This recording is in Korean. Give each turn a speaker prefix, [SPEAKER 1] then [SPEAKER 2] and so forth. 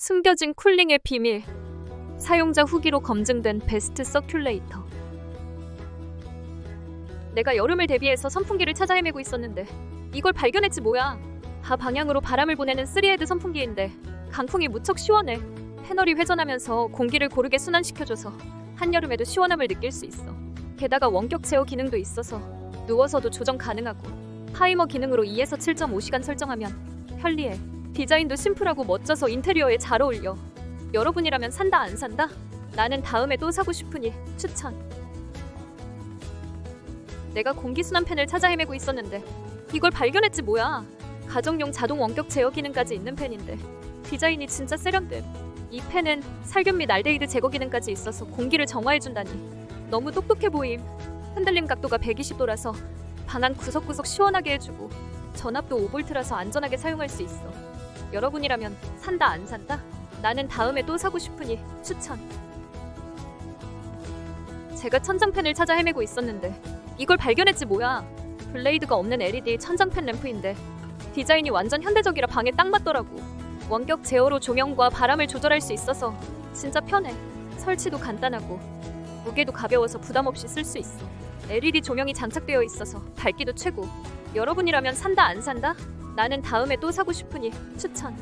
[SPEAKER 1] 숨겨진 쿨링의 비밀. 사용자 후기로 검증된 베스트 서큘레이터. 내가 여름을 대비해서 선풍기를 찾아 헤매고 있었는데 이걸 발견했지 뭐야. 다 방향으로 바람을 보내는 3헤드 선풍기인데 강풍이 무척 시원해. 패널이 회전하면서 공기를 고르게 순환시켜줘서 한여름에도 시원함을 느낄 수 있어. 게다가 원격 제어 기능도 있어서 누워서도 조정 가능하고 타이머 기능으로 2에서 7.5시간 설정하면 편리해. 디자인도 심플하고 멋져서 인테리어에 잘 어울려. 여러분이라면 산다 안 산다? 나는 다음에 또 사고 싶으니 추천. 내가 공기순환 팬을 찾아 헤매고 있었는데 이걸 발견했지 뭐야. 가정용 자동 원격 제어 기능까지 있는 팬인데 디자인이 진짜 세련됨. 이 팬은 살균 및 알데히드 제거 기능까지 있어서 공기를 정화해준다니 너무 똑똑해 보임. 흔들림 각도가 120도라서 방 안 구석구석 시원하게 해주고 전압도 5볼트라서 안전하게 사용할 수 있어. 여러분이라면 산다 안 산다? 나는 다음에 또 사고 싶으니 추천. 제가 천장팬을 찾아 헤매고 있었는데 이걸 발견했지 뭐야. 블레이드가 없는 LED 천장팬 램프인데 디자인이 완전 현대적이라 방에 딱 맞더라고. 원격 제어로 조명과 바람을 조절할 수 있어서 진짜 편해. 설치도 간단하고 무게도 가벼워서 부담 없이 쓸 수 있어. LED 조명이 장착되어 있어서 밝기도 최고. 여러분이라면 산다 안 산다? 나는 다음에 또 사고 싶으니 추천.